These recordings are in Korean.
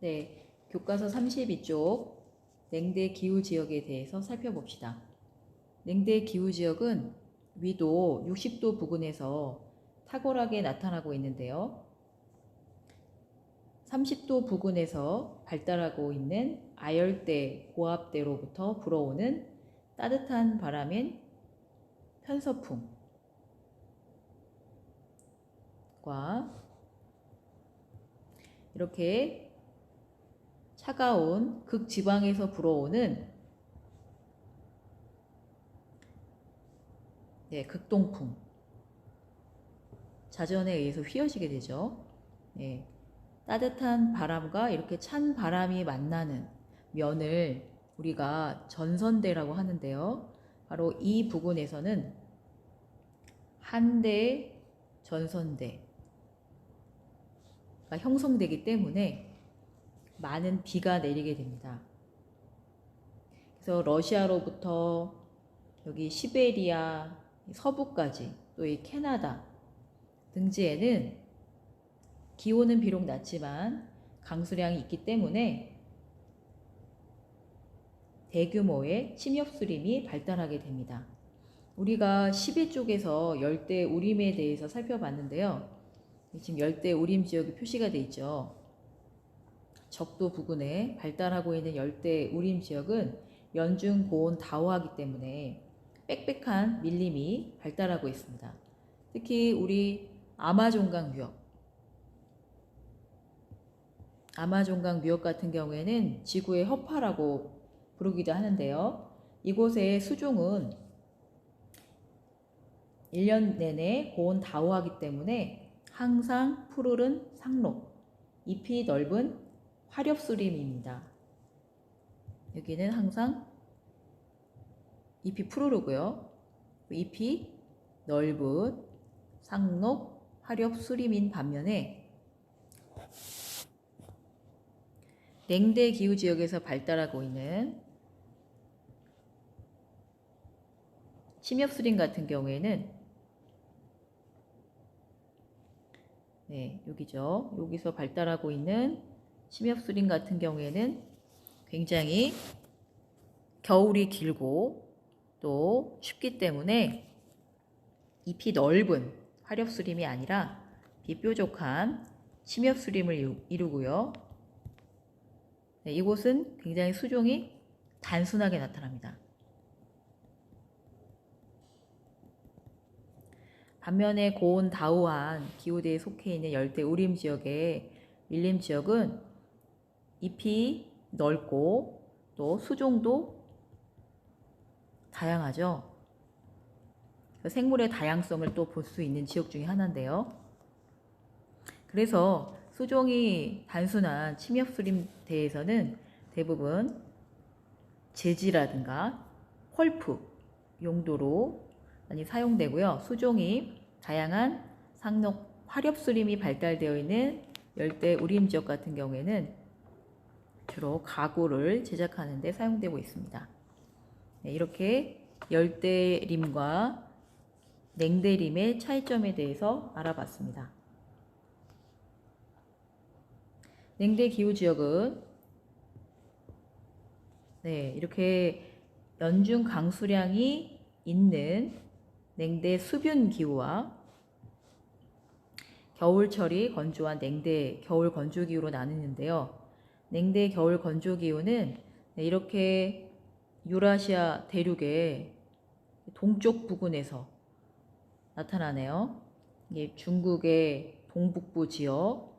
네, 교과서 32쪽 냉대 기후 지역에 대해서 살펴봅시다. 냉대 기후 지역은 위도 60도 부근에서 탁월하게 나타나고 있는데요. 30도 부근에서 발달하고 있는 아열대, 고압대로부터 불어오는 따뜻한 바람인 편서풍과 이렇게 차가운 극지방에서 불어오는 네, 극동풍 자전에 의해서 휘어지게 되죠. 네, 따뜻한 바람과 이렇게 찬 바람이 만나는 면을 우리가 전선대라고 하는데요. 바로 이 부분에서는 한대 전선대가 형성되기 때문에 많은 비가 내리게 됩니다. 그래서 러시아로부터 여기 시베리아 서부까지 또 이 캐나다 등지에는 기온은 비록 낮지만 강수량이 있기 때문에 대규모의 침엽수림이 발달하게 됩니다. 우리가 12 쪽에서 열대 우림에 대해서 살펴봤는데요. 지금 열대 우림 지역이 표시가 되어 있죠. 적도 부근에 발달하고 있는 열대 우림 지역은 연중 고온 다호하기 때문에 빽빽한 밀림이 발달하고 있습니다. 특히 우리 아마존강 유역, 아마존강 유역 같은 경우에는 지구의 허파라고 부르기도 하는데요. 이곳의 수종은 1년 내내 고온 다호하기 때문에 항상 푸르른 상록, 잎이 넓은 화렵수림입니다. 여기는 항상 잎이 푸르르고요. 잎이 넓은 상록, 화렵수림인 반면에 냉대 기후 지역에서 발달하고 있는 침엽수림 같은 경우에는 네, 여기죠. 여기서 발달하고 있는 침엽수림 같은 경우에는 굉장히 겨울이 길고 또 춥기 때문에 잎이 넓은 화렵수림이 아니라 비뾰족한 침엽수림을 이루고요. 네, 이곳은 굉장히 수종이 단순하게 나타납니다. 반면에 고온 다우한 기후대에 속해 있는 열대 우림 지역의 밀림 지역은 잎이 넓고 또 수종도 다양하죠. 생물의 다양성을 또 볼 수 있는 지역 중에 하나인데요. 그래서 수종이 단순한 침엽수림 대에서는 대부분 제지라든가 펄프 용도로 많이 사용되고요. 수종이 다양한 상록 화렵수림이 발달되어 있는 열대 우림 지역 같은 경우에는 주로 가구를 제작하는 데 사용되고 있습니다. 네, 이렇게 열대림과 냉대림의 차이점에 대해서 알아봤습니다. 냉대 기후 지역은 네, 이렇게 연중 강수량이 있는 냉대 수변 기후와 겨울철이 건조한 냉대 겨울 건조 기후로 나누는데요. 냉대 겨울 건조 기후는 네, 이렇게 유라시아 대륙의 동쪽 부근에서 나타나네요. 이게 중국의 동북부 지역,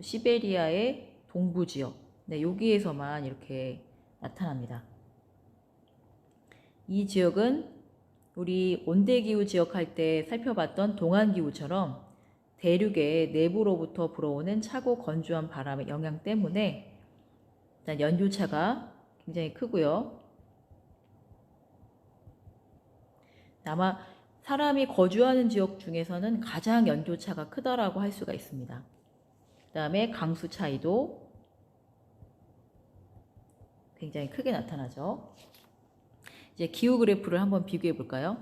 시베리아의 동부 지역, 네, 여기에서만 이렇게 나타납니다. 이 지역은 우리 온대기후 지역 할 때 살펴봤던 동안기후처럼 대륙의 내부로부터 불어오는 차고 건조한 바람의 영향 때문에 일단 연료차가 굉장히 크고요. 아마 사람이 거주하는 지역 중에서는 가장 연료차가 크다라고 할 수가 있습니다. 그 다음에 강수 차이도 굉장히 크게 나타나죠. 이제 기후 그래프를 한번 비교해 볼까요?